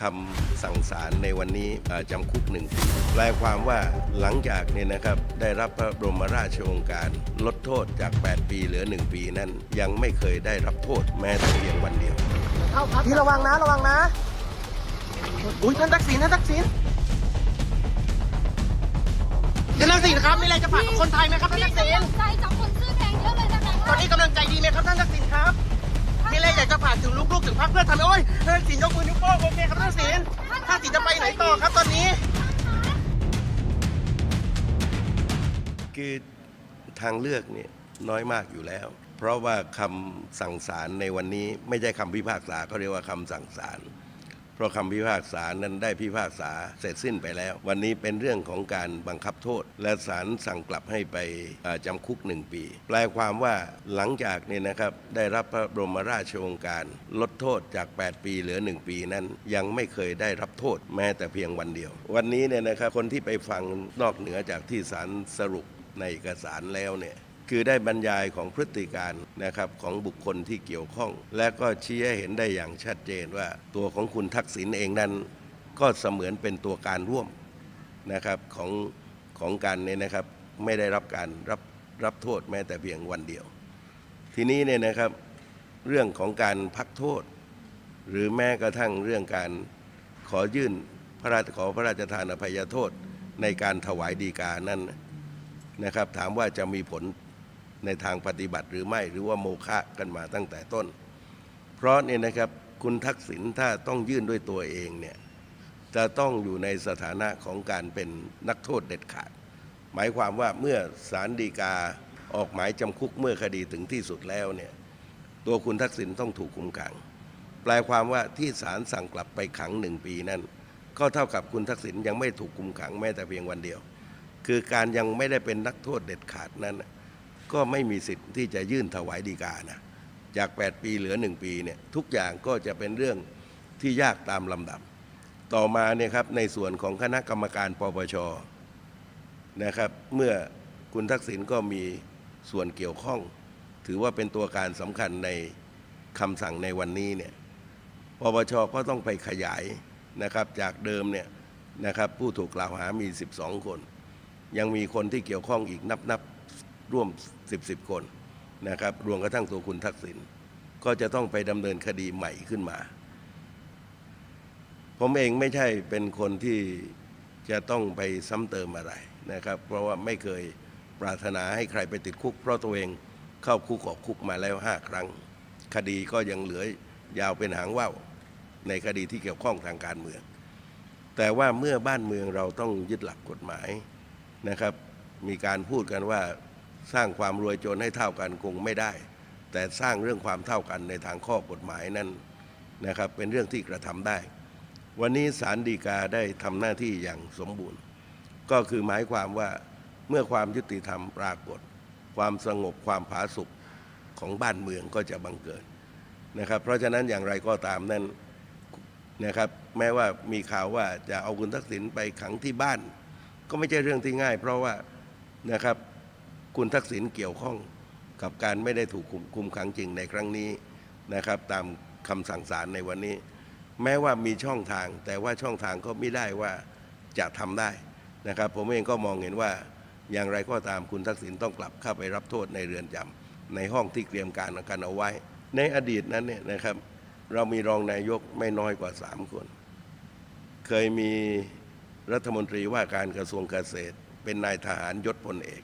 คำสั่งศาลในวันนี้เอ่อจำคุกหนึ่งปีแปลความว่าหลังจากเนี่ยนะครับได้รับพระบรมราชโองการ ลดโทษจาก 8 ปีเหลือ 1 ปีนั้น ยังไม่เคยได้รับโทษแม้แต่เพียงวันเดียวพี่ระวังนะระวังนะอุ้ยท่านทักษิณท่านทักษิณท่านทักษิณครับมีอะไรจะฝากกับคนไทยไหมครับท่านทักษิณใจจากคนซื้อแพงเยอะเลยนะคะตอนนี้กำลังใจดีไหมครับท่านทักษิณครับมีอะไรอยากจะฝากถึงลูกๆถึงพรรคเพื่อไทำโอ้ยท่านศิลยกมือนิ้วโป้งโอเคครับท่านศิลท่านศิลจะไปไหนต่อครับตอนนี้ คือทางเลือกเนี่ยน้อยมากอยู่แล้ว เพราะว่าคำสั่งศาลในวันนี้ไม่ใช่คำพิพากษาเขาเรียกว่าคำสั่งศาล ราะคำพิพากษานั้นได้พิพากษาเสร็จสิ้นไปแล้ว วันนี้เป็นเรื่องของการบังคับโทษ และศาลสั่งกลับให้ไปจำคุกหนึ่งปี แปลความว่าหลังจากเนี่ยนะครับได้รับพระบรมราชโองการ ลดโทษจาก 8 ปีเหลือ 1 ปีนั้น ยังไม่เคยได้รับโทษแม้แต่เพียงวันเดียว วันนี้เนี่ยนะครับคนที่ไปฟังนอกเหนือจากที่ศาลสรุปในเอกสารแล้วเนี่ย คือได้บรรยายของพฤติการนะครับของบุคคลที่เกี่ยวข้อง และก็ชี้ให้เห็นได้อย่างชัดเจนว่า ตัวของคุณทักษิณเองนั้น ก็เสมือนเป็นตัวการร่วมนะครับของของการเนี่ยนะครับไม่ได้รับการรับรับโทษแม้แต่เพียงวันเดียว ทีนี้เนี่ยนะครับเรื่องของการพักโทษ หรือแม้กระทั่งเรื่องการขอยื่นพระราชขอพระราชทานอภัยโทษในการถวายดีกานั้นนะครับ ถามว่าจะมีผล ในทางปฏิบัติหรือไม่หรือว่าโมฆะกันมาตั้งแต่ต้น เพราะเนี่ยนะครับคุณทักษิณถ้าต้องยื่นด้วยตัวเองเนี่ยจะต้องอยู่ในสถานะของการเป็นนักโทษเด็ดขาด หมายความว่าเมื่อศาลฎีกาออกหมายจำคุกเมื่อคดีถึงที่สุดแล้วเนี่ยตัวคุณทักษิณต้องถูกคุมขัง แปลความว่าที่ศาลสั่งกลับไปขังหนึ่งปีนั้น ก็เท่ากับคุณทักษิณยังไม่ถูกคุมขังแม้แต่เพียงวันเดียว คือการยังไม่ได้เป็นนักโทษเด็ดขาดนั้น ก็ไม่มีสิทธิ์ที่จะยื่นถวายดีกานะจาก 8 ปีเหลือ 1 ปีเนี่ยทุกอย่างก็จะเป็นเรื่องที่ยากตามลำดับ ต่อมาเนี่ยครับในส่วนของคณะกรรมการปปชนะครับเมื่อคุณทักษิณก็มีส่วนเกี่ยวข้อง ถือว่าเป็นตัวการสำคัญในคำสั่งในวันนี้เนี่ยปปชก็ต้องไปขยายนะครับจากเดิมเนี่ยนะครับผู้ถูกกล่าวหามี 12 คน ยังมีคนที่เกี่ยวข้องอีกนับนับ ร่วม 10บสคนนะครับรวมกระทั่งตัวคุณทักษิณก็จะต้องไปดำเนินคดีใหม่ขึ้นมา ผมเองไม่ใช่เป็นคนที่จะต้องไปซ้ำเติมอะไรนะครับ เพราะว่าไม่เคยปรารถนาให้ใครไปติดคุก เพราะตัวเองเข้าคุกออกคุกมาแล้วห้าครั้ง คดีก็ยังเหลือยาวเป็นหางว่าวในคดีที่เกี่ยวข้องทางการเมือง แต่ว่าเมื่อบ้านเมืองเราต้องยึดหลักกฎหมายนะครับ มีการพูดกันว่า สร้างความรวยจนให้เท่ากันคงไม่ได้ แต่สร้างเรื่องความเท่ากันในทางข้อกฎหมายนั้นนะครับเป็นเรื่องที่กระทำได้ วันนี้ศาลฎีกาได้ทำหน้าที่อย่างสมบูรณ์ ก็คือหมายความว่าเมื่อความยุติธรรมปรากฏ ความสงบความผาสุกของบ้านเมืองก็จะบังเกิดนะครับ เพราะฉะนั้นอย่างไรก็ตามนั้นนะครับ แม้ว่ามีข่าวว่าจะเอาคุณทักษิณไปขังที่บ้าน ก็ไม่ใช่เรื่องที่ง่าย เพราะว่านะครับ คุณทักษิณเกี่ยวข้องกับการไม่ได้ถูกคุมคุมขังจริงในครั้งนี้นะครับ ตามคำสั่งศาลในวันนี้ แม้ว่ามีช่องทาง แต่ว่าช่องทางก็ไม่ได้ว่าจะทำได้นะครับ ผมเองก็มองเห็นว่าอย่างไรก็ตามคุณทักษิณต้องกลับเข้าไปรับโทษในเรือนจำในห้องที่เตรียมการกันเอาไว้ ในอดีตนั้นเนี่ยนะครับ เรามีรองนายกไม่น้อยกว่าสามคน เคยมีรัฐมนตรีว่าการกระทรวงเกษตร เป็นนายทหารยศพลเอก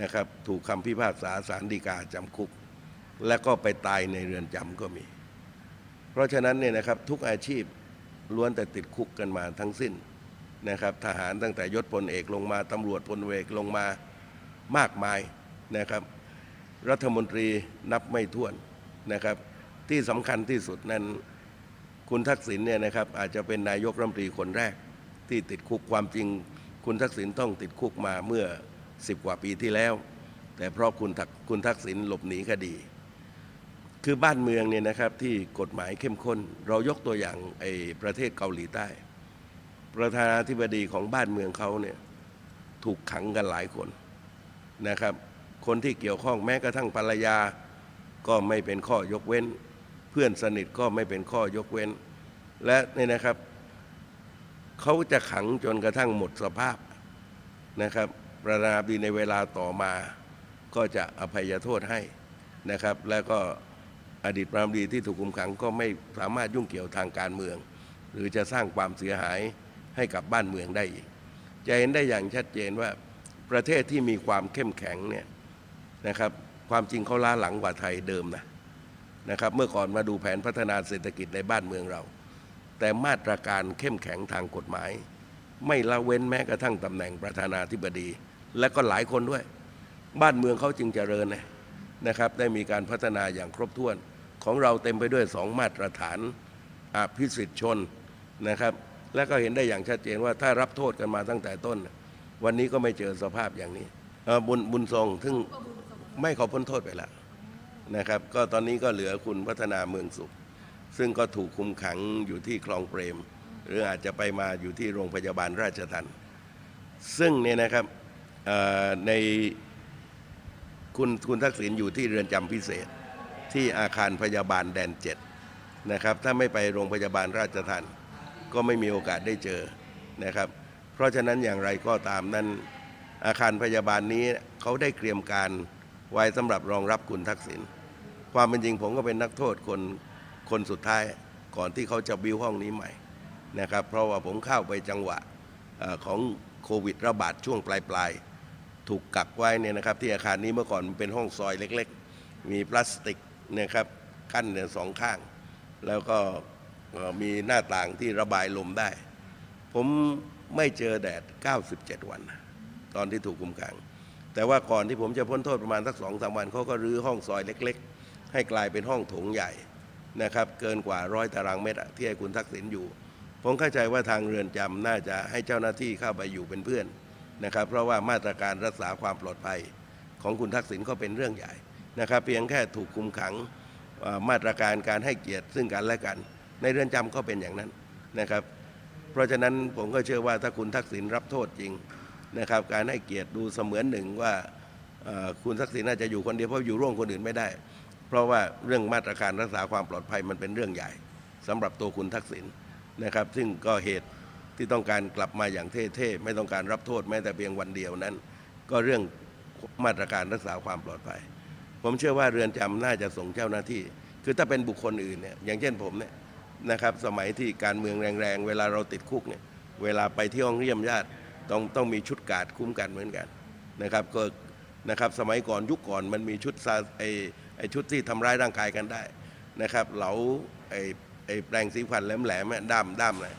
นะครับถูกคำพิพากษาสารดีกาจำคุก และก็ไปตายในเรือนจำก็มี เพราะฉะนั้นเนี่ยนะครับทุกอาชีพล้วนแต่ติดคุกกันมาทั้งสิ้นนะครับทหารตั้งแต่ยศพลเอกลงมาตำรวจพลเอกลงมามากมายนะครับ รัฐมนตรีนับไม่ถ้วนนะครับ ที่สำคัญที่สุดนั้นคุณทักษิณเนี่ยนะครับอาจจะเป็นนายกรัฐมนตรีคนแรกที่ติดคุกความจริง คุณทักษิณต้องติดคุกมาเมื่อ 10 กว่าปีที่แล้ว แต่เพราะคุณทักคุณทักษิณหลบหนีคดี คือบ้านเมืองเนี่ยนะครับที่กฎหมายเข้มข้น เรายกตัวอย่างไอ้ประเทศเกาหลีใต้ ประธานาธิบดีของบ้านเมืองเขาเนี่ยถูกขังกันหลายคนนะครับ คนที่เกี่ยวข้องแม้กระทั่งภรรยาก็ไม่เป็นข้อยกเว้น เพื่อนสนิทก็ไม่เป็นข้อยกเว้น และเนี่ยนะครับเขาจะขังจนกระทั่งหมดสภาพนะครับ ประนาบดีในเวลาต่อมา ก็จะอภัยโทษให้นะครับ แล้วก็อดีตประธานาธิบดีที่ถูกคุมขังก็ไม่สามารถยุ่งเกี่ยวทางการเมือง หรือจะสร้างความเสียหายให้กับบ้านเมืองได้อีก จะเห็นได้อย่างชัดเจนว่าประเทศที่มีความเข้มแข็งเนี่ยนะครับความจริงเขาล้าหลังกว่าไทยเดิมนะนะครับเมื่อก่อนมาดูแผนพัฒนาเศรษฐกิจในบ้านเมืองเรา แต่มาตรการเข้มแข็งทางกฎหมาย ไม่ละเว้นแม้กระทั่งตำแหน่งประธานาธิบดี และก็หลายคนด้วย บ้านเมืองเขาจึงเจริญนะนะครับ ได้มีการพัฒนาอย่างครบถ้วน ของเราเต็มไปด้วยสองมาตรฐานอภิสิทธิชนนะครับ และก็เห็นได้อย่างชัดเจนว่าถ้ารับโทษกันมาตั้งแต่ต้น วันนี้ก็ไม่เจอสภาพอย่างนี้บุญบุญทรงซึ่งไม่ขอพ้นโทษไปแล้วนะครับ ก็ตอนนี้ก็เหลือคุณพัฒนาเมืองสุข ซึ่งก็ถูกคุมขังอยู่ที่คลองเปรม หรืออาจจะไปมาอยู่ที่โรงพยาบาลราชทันซึ่งเนี่ยนะครับ ในคุณคุณทักษิณอยู่ที่เรือนจำพิเศษ ที่อาคารพยาบาลแดนเจ็ดนะครับ ถ้าไม่ไปโรงพยาบาลราชทันก็ไม่มีโอกาสได้เจอนะครับ เพราะฉะนั้นอย่างไรก็ตามนั้นอาคารพยาบาลนี้เขาได้เตรียมการไว้สำหรับรองรับคุณทักษิณความเป็นจริงผมก็เป็นนักโทษคนคนสุดท้ายก่อนที่เขาจะบิวห้องนี้ใหม่นะครับ เพราะว่าผมเข้าไปจังหวะของโควิดระบาดช่วงปลายปลายๆ ถูกกักไว้เนี่ยนะครับ ที่อาคารนี้เมื่อก่อนมันเป็นห้องซอยเล็กๆ มีพลาสติกนะครับกั้นเนี่ยสองข้าง แล้วก็มีหน้าต่างที่ระบายลมได้ ผมไม่เจอแดด 97 วัน ตอนที่ถูกคุมขัง แต่ว่าก่อนที่ผมจะพ้นโทษประมาณสักสองสามวันเขาก็รื้อห้องซอยเล็ก ๆ ให้กลายเป็นห้องโถงใหญ่นะครับเกินกว่าร้อยตารางเมตรที่ให้คุณทักษิณอยู่ ผมเข้าใจว่าทางเรือนจำน่าจะให้เจ้าหน้าที่เข้าไปอยู่เป็นเพื่อน นะครับ เพราะว่ามาตรการรักษาความปลอดภัยของคุณทักษิณก็เป็นเรื่องใหญ่นะครับ เพียงแค่ถูกคุมขังมาตรการการให้เกียรติซึ่งกันและกัน ในเรือนจำก็เป็นอย่างนั้นนะครับ เพราะฉะนั้นผมก็เชื่อว่าถ้าคุณทักษิณรับโทษจริงนะครับ การให้เกียรติดูเสมือนหนึ่งว่าคุณทักษิณน่าจะอยู่คนเดียวเพราะอยู่ร่วมคนอื่นไม่ได้ เพราะว่าเรื่องมาตรการรักษาความปลอดภัยมันเป็นเรื่องใหญ่สำหรับตัวคุณทักษิณนะครับ ซึ่งก็เหตุ ที่ต้องการกลับมาอย่างเท่ๆไม่ต้องการรับโทษแม้แต่เพียงวันเดียวนั้น ก็เรื่องมาตรการรักษาความปลอดภัย ผมเชื่อว่าเรือนจำน่าจะส่งเจ้าหน้าที่ คือถ้าเป็นบุคคลอื่นเนี่ยอย่างเช่นผมเนี่ยนะครับสมัยที่การเมืองแรงๆ เวลาเราติดคุกเนี่ยเวลาไปที่ห้องเยี่ยมญาติต้องต้องมีชุดการดคุ้มกันเหมือนกันนะครับก็นะครับสมัยก่อนยุคก่อนมันมีชุดไอไอชุดที่ทำร้ายร่างกายกันได้นะครับเหลาไอไอแปลงสีฟันแหลมๆเนี่ยด้ามด้ามเลย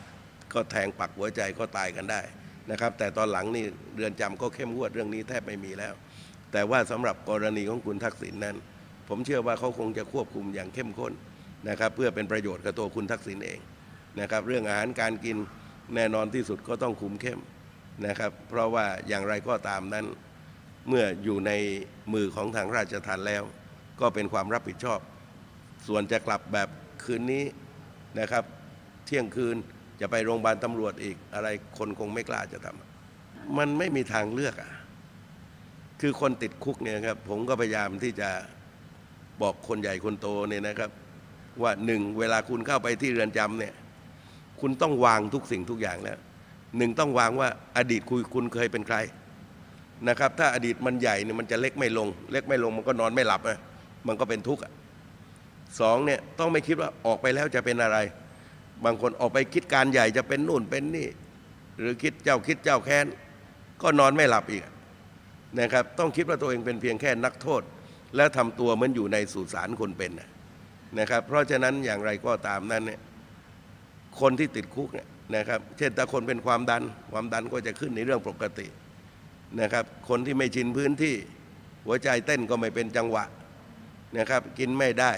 ก็แทงปักหัวใจก็ตายกันได้นะครับ แต่ตอนหลังนี่เรือนจำก็เข้มงวดเรื่องนี้แทบไม่มีแล้ว แต่ว่าสำหรับกรณีของคุณทักษิณนั้น ผมเชื่อว่าเขาคงจะควบคุมอย่างเข้มข้นนะครับ เพื่อเป็นประโยชน์กับตัวคุณทักษิณเองนะครับ เรื่องอาหารการกินแน่นอนที่สุดก็ต้องคุมเข้มนะครับ เพราะว่าอย่างไรก็ตามนั้น เมื่ออยู่ในมือของทางราชทัณฑ์แล้ว ก็เป็นความรับผิดชอบ ส่วนจะกลับแบบคืนนี้นะครับ เที่ยงคืน จะไปโรงพยาบาลตำรวจอีกอะไรคนคงไม่กล้าจะทำมันไม่มีทางเลือกอะคือคนติดคุกเนี่ยครับผมก็พยายามที่จะบอกคนใหญ่คนโตเนี่ยนะครับ ว่าหนึ่งเวลาคุณเข้าไปที่เรือนจำเนี่ยคุณต้องวางทุกสิ่งทุกอย่างแล้วหนึ่งต้องวางว่าอดีตคุยคุณเคยเป็นใครนะครับ ถ้าอดีตมันใหญ่เนี่ยมันจะเล็กไม่ลง เล็กไม่ลงมันก็นอนไม่หลับนะมันก็เป็นทุกข์สองเนี่ยต้องไม่คิดว่าออกไปแล้วจะเป็นอะไร บางคนออกไปคิดการใหญ่จะเป็นนู่นเป็นนี่ หรือคิดเจ้าคิดเจ้าแค้น ก็นอนไม่หลับอีกนะครับ ต้องคิดว่าตัวเองเป็นเพียงแค่นักโทษ และทำตัวเหมือนอยู่ในสุสานคนเป็นนะนะครับ เพราะฉะนั้นอย่างไรก็ตามนั้นเนี่ยคนที่ติดคุกเนี่ยนะครับ เช่นถ้าคนเป็นความดัน ความดันก็จะขึ้นในเรื่องปกตินะครับ คนที่ไม่ชินพื้นที่หัวใจเต้นก็ไม่เป็นจังหวะนะครับ กินไม่ได้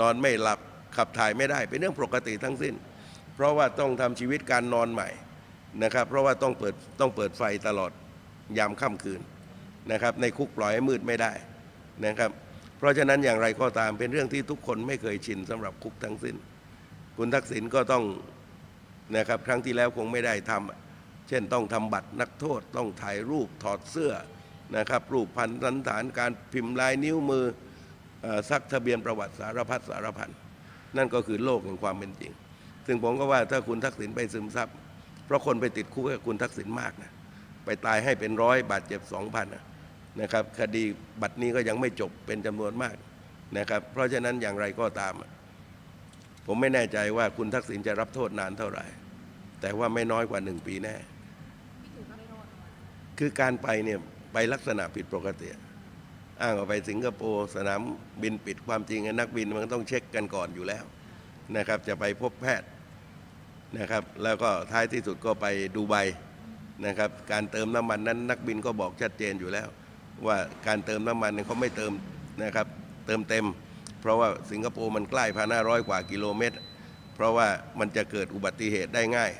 นอนไม่หลับขับถ่ายไม่ได้ เป็นเรื่องปกติทั้งสิ้น เพราะว่าต้องทำชีวิตการนอนใหม่นะครับ เพราะว่าต้องเปิดต้องเปิดไฟตลอดยามค่ำคืนนะครับ ในคุกปล่อยให้มืดไม่ได้นะครับ เพราะฉะนั้นอย่างไรก็ตามเป็นเรื่องที่ทุกคนไม่เคยชินสำหรับคุกทั้งสิ้น คุณทักษิณก็ต้องนะครับครั้งที่แล้วคงไม่ได้ทำเช่นต้องทำบัตรนักโทษต้องถ่ายรูปถอดเสื้อนะครับรูปพันธสันฐานการพิมพ์ลายนิ้วมือซักทะเบียนประวัติสารพัดสารพันนั่นก็คือโลกแห่งความเป็นจริง ซึ่งผมก็ว่าถ้าคุณทักษิณไปซึมซับ เพราะคนไปติดคุกกับคุณทักษิณมากนะไปตายให้เป็นร้อยบาดเจ็บสองพันนะครับ คดีบัตรนี้ก็ยังไม่จบเป็นจำนวนมากนะครับ เพราะฉะนั้นอย่างไรก็ตาม ผมไม่แน่ใจว่าคุณทักษิณจะรับโทษนานเท่าไหร่ แต่ว่าไม่น้อยกว่าหนึ่งปีแน่ คือการไปเนี่ยไปลักษณะผิดปกติอ้างว่าไปสิงคโปร์สนามบินปิดความจริงนักบินมันต้องเช็คกันก่อนอยู่แล้ว นะครับจะไปพบแพทย์นะครับแล้วก็ท้ายที่สุดก็ไปดูไบนะครับการเติมน้ำมันนั้นนักบินก็บอกชัดเจนอยู่แล้ว ว่าการเติมน้ำมันเนี่ยเขาไม่เติมนะครับเติมเต็ม เพราะว่าสิงคโปร์มันใกล้พันห้าร้อยกว่ากิโลเมตร เพราะว่ามันจะเกิดอุบัติเหตุได้ง่าย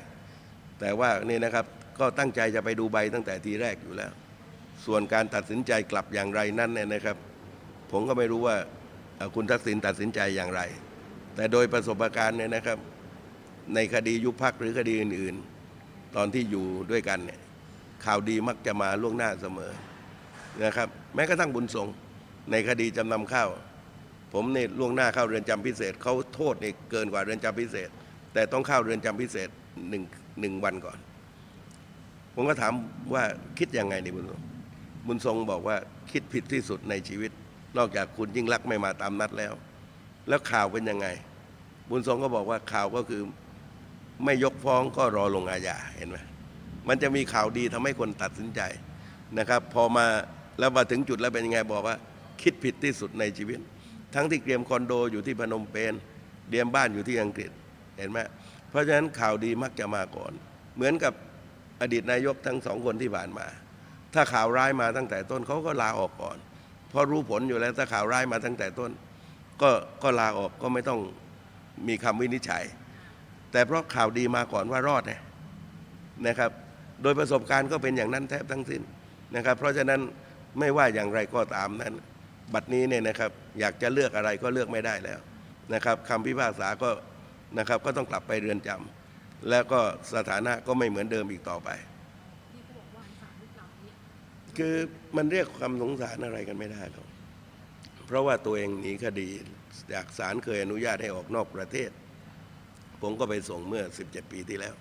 แต่ว่านี่นะครับก็ตั้งใจจะไปดูใบตั้งแต่ทีแรกอยู่แล้ว ส่วนการตัดสินใจกลับอย่างไรนั่นเนี่ยนะครับ ผมก็ไม่รู้ว่าคุณทักษิณตัดสินใจอย่างไร แต่โดยประสบการณ์เนี่ยนะครับ ในคดียุบพักหรือคดีอื่น ๆ ตอนที่อยู่ด้วยกันเนี่ยข่าวดีมักจะมาล่วงหน้าเสมอนะครับ แม้กระทั่งบุญทรงในคดีจำนำข้าว ผมเนี่ยล่วงหน้าเข้าเรือนจำพิเศษเขาโทษเนี่ยเกินกว่าเรือนจำพิเศษ แต่ต้องเข้าเรือนจำพิเศษหนึ่งหนึ่งวันก่อน ผมก็ถามว่าคิดยังไงนี่บุญทรงบุญทรงบอกว่าคิดผิดที่สุดในชีวิต นอกจากคุณยิ่งรักไม่มาตามนัดแล้ว แล้วข่าวเป็นยังไง บุญทรงก็บอกว่าข่าวก็คือไม่ยกฟ้องก็รอลงอาญาเห็นไหมมันจะมีข่าวดีทำให้คนตัดสินใจนะครับ พอมาแล้วมาถึงจุดแล้วเป็นยังไงบอกว่า คิดผิดที่สุดในชีวิต ทั้งที่เตรียมคอนโดอยู่ที่พนมเปญเตรียมบ้านอยู่ที่อังกฤษเห็นไหมเพราะฉะนั้นข่าวดีมักจะมาก่อน เหมือนกับอดีตนายกทั้งสองคนที่ผ่านมา ถ้าข่าวร้ายมาตั้งแต่ต้นเขาก็ลาออกก่อนเพราะรู้ผลอยู่แล้วถ้าข่าวร้ายมาตั้งแต่ต้น ก็ก็ลาออกก็ไม่ต้องมีคำวินิจฉัย แต่เพราะข่าวดีมาก่อนว่ารอดไงนะครับ โดยประสบการณ์ก็เป็นอย่างนั้นแทบทั้งสิ้นนะครับ เพราะฉะนั้นไม่ว่าอย่างไรก็ตามนั้น บัดนี้เนี่ยนะครับ อยากจะเลือกอะไรก็เลือกไม่ได้แล้วนะครับคำพิพากษาก็นะครับก็ต้องกลับไปเรือนจำแล้วก็สถานะก็ไม่เหมือนเดิมอีกต่อไป คือมันเรียกความสงสารอะไรกันไม่ได้หรอก เพราะว่าตัวเองหนีคดีจากศาลเคยอนุญาตให้ออกนอกประเทศ ผมก็ไปส่งเมื่อ 17 ปีที่แล้ว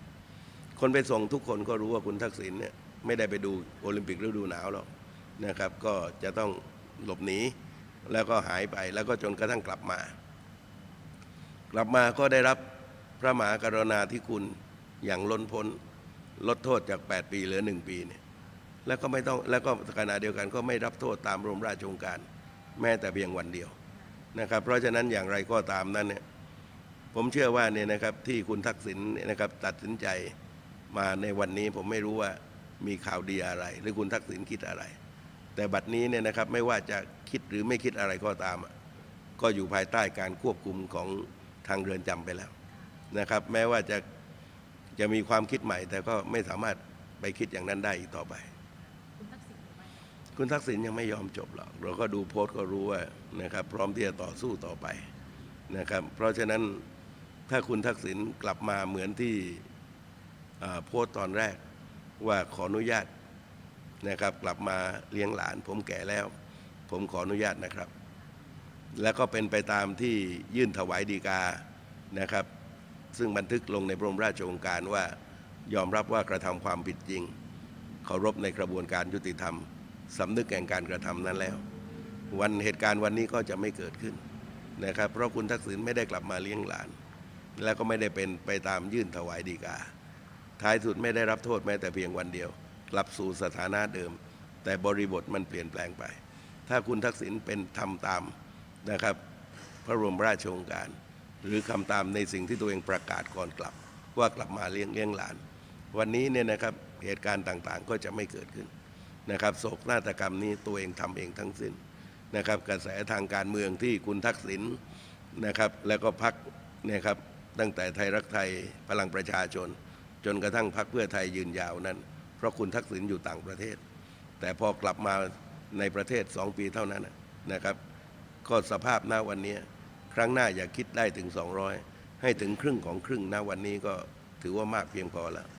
คนไปส่งทุกคนก็รู้ว่าคุณทักษิณเนี่ยไม่ได้ไปดูโอลิมปิกฤดูหนาวหรอกนะครับ ก็จะต้องหลบหนีแล้วก็หายไปแล้วก็จนกระทั่งกลับมา กลับมาก็ได้รับพระมหากรุณาธิคุณอย่างล้นพ้นลดโทษจาก 8 ปีเหลือ 1 ปีเนี่ยแล้วก็ไม่ต้องแล้วก็ขณะเดียวกันก็ไม่รับโทษตามรมราชองการ แม้แต่เพียงวันเดียวนะครับ เพราะฉะนั้นอย่างไรก็ตามนั้นเนี่ยผมเชื่อว่าเนี่ยนะครับที่คุณทักษิณนนะครับตัดสินใจมาในวันนี้ผมไม่รู้ว่ามีข่าวดีอะไร หรือคุณทักษิณคิดอะไร แต่บัดนี้เนี่ยนะครับไม่ว่าจะคิดหรือไม่คิดอะไรก็ตาม ก็อยู่ภายใต้การควบคุมของทางเรือนจำไปแล้วนะครับ แม้ว่าจะจะมีความคิดใหม่ แต่ก็ไม่สามารถไปคิดอย่างนั้นได้อีกต่อไป คุณทักษิณยังไม่ยอมจบหรอกเราก็ดูโพสต์ก็รู้ว่านะครับ พร้อมที่จะต่อสู้ต่อไปนะครับ เพราะฉะนั้นถ้าคุณทักษิณกลับมาเหมือนที่โพสต์ตอนแรกว่าขออนุญาตนะครับ กลับมาเลี้ยงหลาน ผมแก่แล้ว ผมขออนุญาตนะครับ แล้วก็เป็นไปตามที่ยื่นถวายดีกานะครับ ซึ่งบันทึกลงในพระบรมราชโองการว่ายอมรับว่ากระทำความผิดจริงเคารพในกระบวนการยุติธรรม สำนึกแห่งการกระทำนั้นแล้ว วันเหตุการณ์วันนี้ก็จะไม่เกิดขึ้นนะครับ เพราะคุณทักษิณไม่ได้กลับมาเลี้ยงหลาน แล้วก็ไม่ได้เป็นไปตามยื่นถวายดีกา ท้ายสุดไม่ได้รับโทษแม้แต่เพียงวันเดียว กลับสู่สถานะเดิม แต่บริบทมันเปลี่ยนแปลงไป ถ้าคุณทักษิณเป็นทำตามนะครับ พระบรมราชโองการ หรือคำตามในสิ่งที่ตัวเองประกาศก่อนกลับ ว่ากลับมาเลี้ยงเลี้ยงหลาน วันนี้เนี่ยนะครับเหตุการณ์ต่างๆก็จะไม่เกิดขึ้น นะครับโศกนาฏกรรมนี้ตัวเองทำเองทั้งสิ้นนะครับ กระแสทางการเมืองที่คุณทักษิณนะครับ แล้วก็พักเนี่ยครับตั้งแต่ไทยรักไทยพลังประชาชน จนกระทั่งพักเพื่อไทยยืนยาวนั้น เพราะคุณทักษิณอยู่ต่างประเทศ แต่พอกลับมาในประเทศสองปีเท่านั้นนะนะครับ ก็สภาพหน้าวันนี้ครั้งหน้าอย่าคิดได้ถึง 200 ให้ถึงครึ่งของครึ่งหน้าวันนี้ก็ถือว่ามากเพียงพอแล้ว